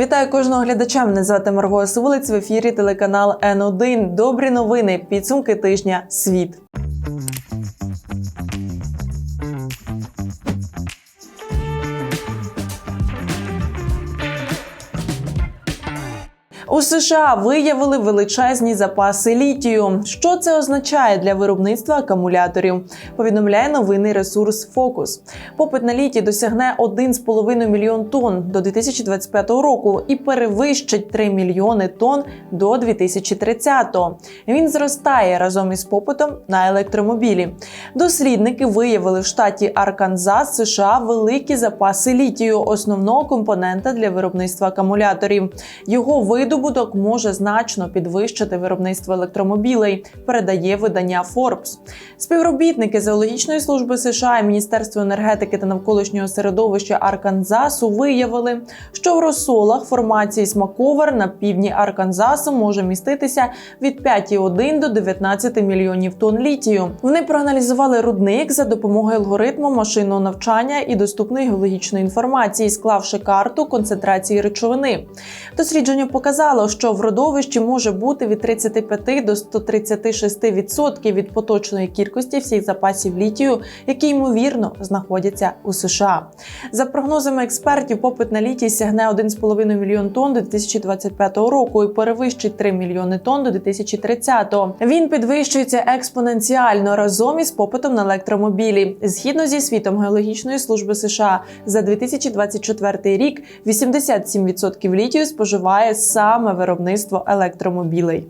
Вітаю кожного глядача. Мене звати Марго Сулиць в ефірі телеканал Н1. Добрі новини. Підсумки тижня. Світ. У США виявили величезні запаси літію. Що це означає для виробництва акумуляторів? Повідомляє новинний ресурс Focus. Попит на літій досягне 1,5 мільйон тонн до 2025 року і перевищить 3 мільйони тонн до 2030-го. Він зростає разом із попитом на електромобілі. Дослідники виявили в штаті Арканзас США великі запаси літію, основного компонента для виробництва акумуляторів. Його видобуток може значно підвищити виробництво електромобілей, передає видання Forbes. Співробітники зоологічної служби США і Міністерства енергетики та навколишнього середовища Арканзасу виявили, що в розсолах формації смаковер на півдні Арканзасу може міститися від 5,1 до 19 мільйонів тонн літію. Вони проаналізували рудник за допомогою алгоритму машинного навчання і доступної геологічної інформації, склавши карту концентрації речовини. Дослідження показало, що в родовищі може бути від 35 до 136% від поточної кількості всіх запасів літію, які ймовірно знаходяться у США. За прогнозами експертів, попит на літій сягне 1,5 мільйон тонн до 2025 року і перевищить 3 мільйони тонн до 2030-го. Він підвищується експоненціально разом із попитом на електромобілі. Згідно зі світом геологічної служби США, за 2024 рік 87% літію споживає саме виробництво електромобілей.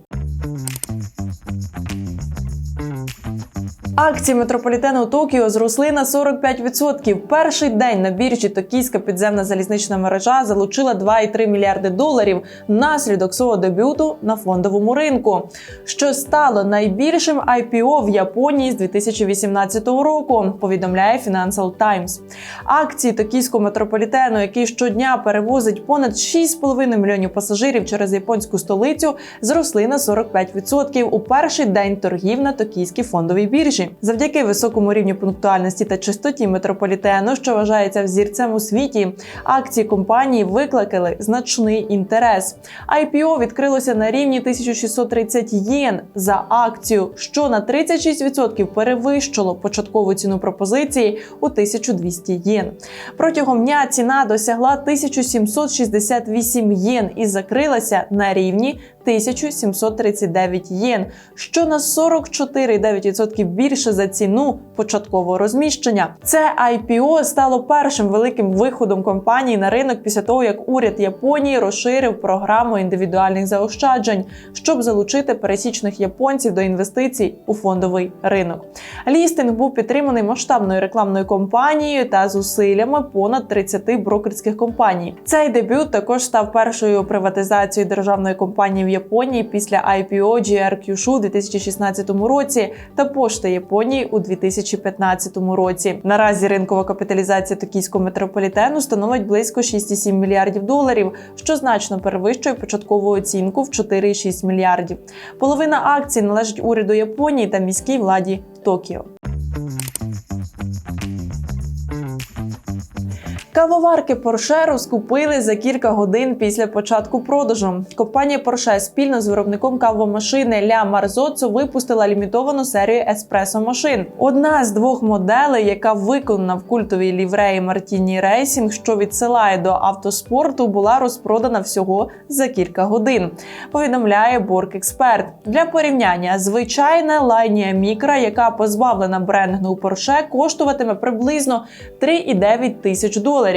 Акції метрополітену Токіо зросли на 45%. Перший день на біржі Токійська підземна залізнична мережа залучила 2,3 мільярди доларів внаслідок свого дебюту на фондовому ринку, що стало найбільшим IPO в Японії з 2018 року. Повідомляє Financial Times. Акції токійського метрополітену, який щодня перевозить понад 6,5 мільйонів пасажирів через японську столицю, зросли на 45% у перший день торгів на токійській фондовій біржі. Завдяки високому рівню пунктуальності та чистоті метрополітену, що вважається взірцем у світі, акції компанії викликали значний інтерес. IPO відкрилося на рівні 1630 єн за акцію, що на 36% перевищило початкову ціну пропозиції у 1200 єн. Протягом дня ціна досягла 1768 єн і закрилася на рівні 1739 єн, що на 44,9% більше за ціну початкового розміщення. Це IPO стало першим великим виходом компанії на ринок після того, як уряд Японії розширив програму індивідуальних заощаджень, щоб залучити пересічних японців до інвестицій у фондовий ринок. Лістинг був підтриманий масштабною рекламною кампанією та зусиллями понад 30 брокерських компаній. Цей дебют також став першою приватизацією державної компанії в Японії після IPO GR Kyushu у 2016 році та пошти Японії у 2015 році. Наразі ринкова капіталізація токійського метрополітену становить близько 6,7 мільярдів доларів, що значно перевищує початкову оцінку в 4,6 мільярдів. Половина акцій належить уряду Японії та міській владі Токіо. Кавоварки Porsche розкупили за кілька годин після початку продажу. Компанія Porsche спільно з виробником кавомашини Ля Марзоцо випустила лімітовану серію еспресо машин. Одна з двох моделей, яка виконана в культовій лівреї Martini Racing, що відсилає до автоспорту, була розпродана всього за кілька годин. Повідомляє Expert. Для порівняння звичайна лайнія мікра, яка позбавлена брендингу Porsche, коштуватиме приблизно 3,9 тисяч доларів.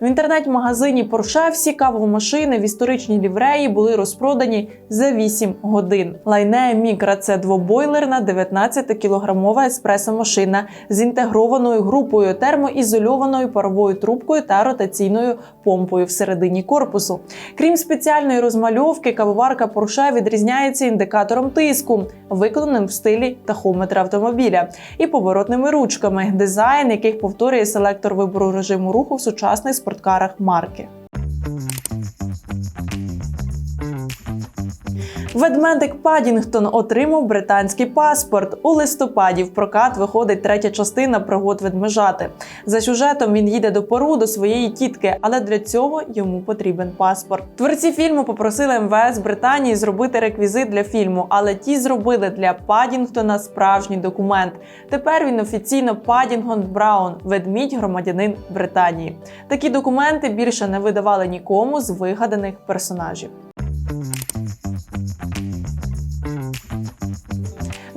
В інтернет-магазині Porsche всі кавомашини в історичній лівреї були розпродані за 8 годин. Лайнея Мікра це двобойлерна 19-кілограмова еспресо-машина з інтегрованою групою термоізольованою паровою трубкою та ротаційною помпою всередині корпусу. Крім спеціальної розмальовки, кавоварка Porsche відрізняється індикатором тиску, виконаним в стилі тахометра автомобіля, і поворотними ручками, дизайн яких повторює селектор вибору режиму руху в сучасних спорткарах марки. Ведмедик Падінгтон отримав британський паспорт. У листопаді в прокат виходить третя частина пригод ведмежати. За сюжетом він їде до Перу до своєї тітки, але для цього йому потрібен паспорт. Творці фільму попросили МВС Британії зробити реквізит для фільму, але ті зробили для Падінгтона справжній документ. Тепер він офіційно Падінгтон Браун, ведмідь громадянин Британії. Такі документи більше не видавали нікому з вигаданих персонажів.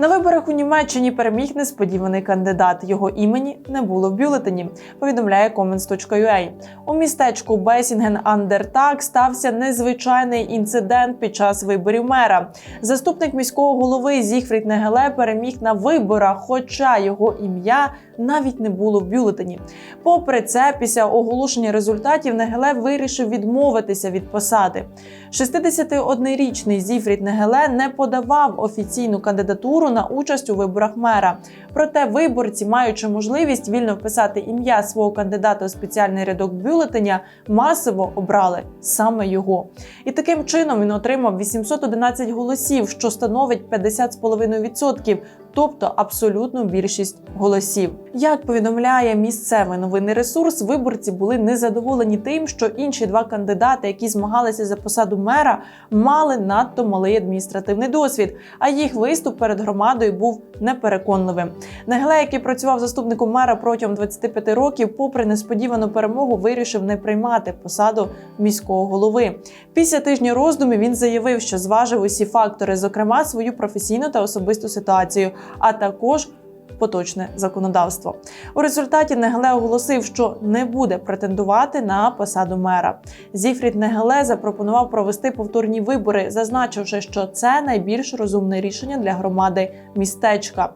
На виборах у Німеччині переміг несподіваний кандидат. Його імені не було в бюлетені. Повідомляє Comments.ua. У містечку Бесінген Андертак стався незвичайний інцидент під час виборів мера. Заступник міського голови Зігфрід Негеле переміг на виборах, хоча його ім'я навіть не було в бюлетені. Попри це, після оголошення результатів Негеле вирішив відмовитися від посади. 61-річний Зіфрід Негеле не подавав офіційну кандидатуру на участь у виборах мера. Проте виборці, маючи можливість вільно вписати ім'я свого кандидата у спеціальний рядок бюлетеня, масово обрали саме його. І таким чином він отримав 811 голосів, що становить 50,5%, тобто абсолютну більшість голосів. Як повідомляє місцевий новинний ресурс, виборці були незадоволені тим, що інші два кандидати, які змагалися за посаду мера, мали надто малий адміністративний досвід, а їх виступ перед громадою був непереконливим. Негеле, який працював заступником мера протягом 25 років, попри несподівану перемогу, вирішив не приймати посаду міського голови. Після тижня роздумів він заявив, що зважив усі фактори, зокрема свою професійну та особисту ситуацію, а також поточне законодавство. У результаті Негеле оголосив, що не буде претендувати на посаду мера. Зіфрід Негеле запропонував провести повторні вибори, зазначивши, що це найбільш розумне рішення для громади містечка.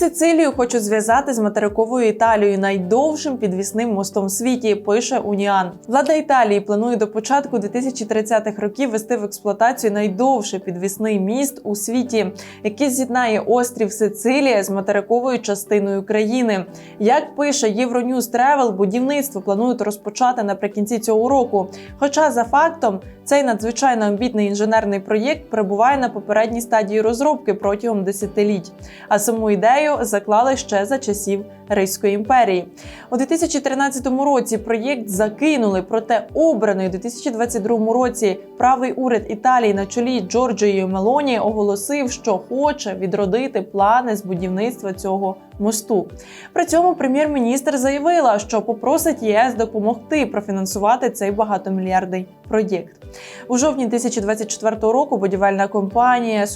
Сицилію хочуть зв'язати з материковою Італією найдовшим підвісним мостом в світі. Пише Уніан. Влада Італії планує до початку 2030-х років вести в експлуатацію найдовший підвісний міст у світі, який з'єднає острів Сицилія з материковою частиною країни. Як пише Євроньюз Тревел, будівництво планують розпочати наприкінці цього року. Хоча за фактом цей надзвичайно амбітний інженерний проєкт перебуває на попередній стадії розробки протягом десятиліть. А саму ідею заклали ще за часів Рейської імперії. У 2013 році проєкт закинули, проте обраний у 2022 році правий уряд Італії на чолі Джорджією Мелоні оголосив, що хоче відродити плани з будівництва цього мосту. При цьому прем'єр-міністр заявила, що попросить ЄС допомогти профінансувати цей багатомільярдний проєкт. У жовтні 2024 року будівельна компанія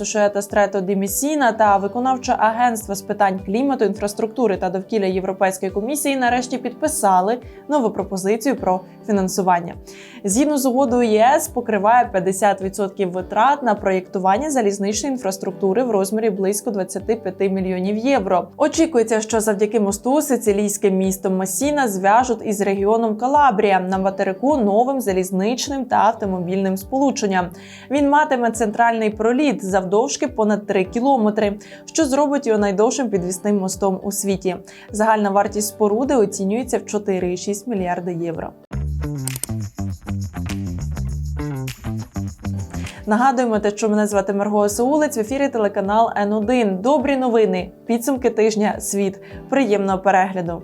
Stretto di Messina та виконавче агентство з питань клімату, інфраструктури та довкілля Європейської комісії нарешті підписали нову пропозицію про фінансування. Згідно з угодою ЄС покриває 50% витрат на проєктування залізничної інфраструктури в розмірі близько 25 мільйонів євро. Очікується, що завдяки мосту сицилійське місто Масіна зв'яжуть із регіоном Калабрія на материку новим залізничним та автомобільним сполученням. Він матиме центральний проліт завдовжки понад 3 кілометри, що зробить його найдовшим підвісним мостом у світі. Загальна вартість споруди оцінюється в 4,6 мільярди євро. Нагадуємо те, що мене звати Марго Саулець в ефірі телеканал Н1. Добрі новини, підсумки тижня. Світ. Приємного перегляду.